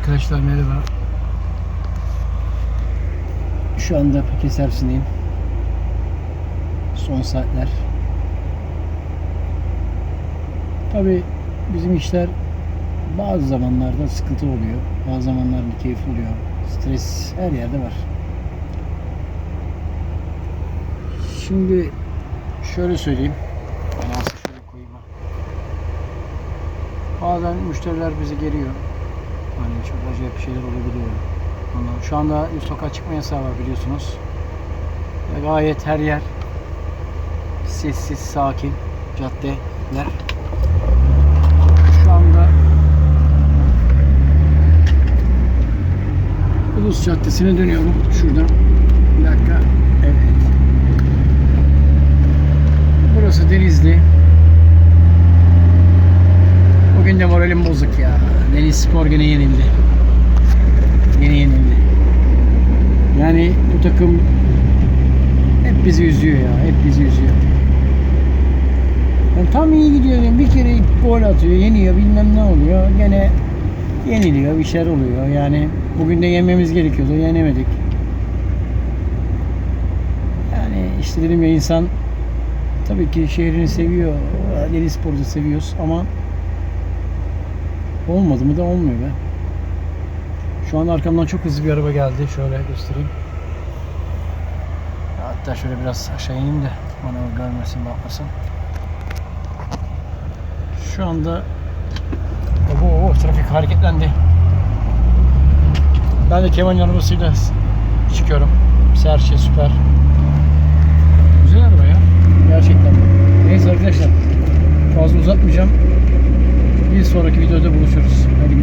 Arkadaşlar merhaba. Şu anda paket servisindeyim. Son saatler. Tabi bizim işler bazı zamanlarda sıkıntı oluyor. Bazı zamanlarda keyifli oluyor. Stres her yerde var. Şimdi şöyle söyleyeyim. Bazen müşteriler bizi geriyor. Çok acayip bir şeyler olabiliyor. Şu anda bir sokağa çıkma yasağı var biliyorsunuz. Ve gayet her yer sessiz, sakin caddeler. Şu anda Ulus Caddesi'ne dönüyorum. Şuradan. Bir dakika. Evet. Burası Denizli. Bugün de moralim bozuk ya. Deniz Spor gene yenildi. Yine yenildi. Yani bu takım hep bizi üzüyor ya. Hep bizi üzüyor. Yani tam iyi gidiyor. Bir kere gol atıyor, yeniyor, bilmem ne oluyor. Gene yeniliyor, bir şeyler oluyor. Yani bugün de yenmemiz gerekiyordu, yenemedik. Yani işte dedim ya insan tabii ki şehrini seviyor, Deniz Spor'u seviyoruz ama olmadı mı da olmuyor be. Şu an arkamdan çok hızlı bir araba geldi. Şöyle göstereyim. Hatta şöyle biraz aşağı ineyim de bana görmesin bakmasın. Şu anda Oo, trafik hareketlendi. Ben de Kemal'in arabasıyla çıkıyorum. Her şey süper. Güzel araba ya. Gerçekten. Neyse arkadaşlar. Fazla uzatmayacağım. Bir sonraki videoda buluşuruz. Hadi